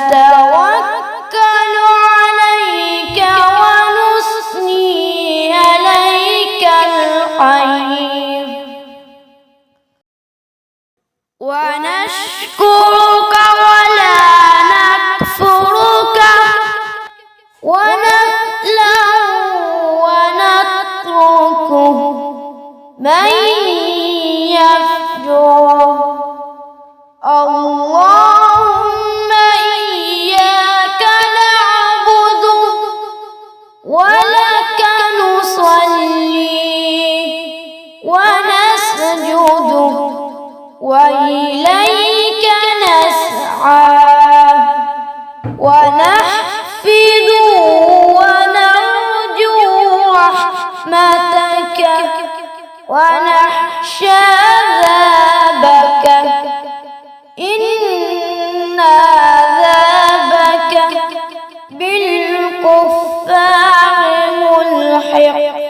ونتوكل عليك ونثني عليك الخير. ونشكرك ولا نكفرك. ونأله ونتركه. من نسجد وإليك نسعى ونحفظ ونرجو رحمتك ونخشى عذابك إن عذابك بالكفار ملحق.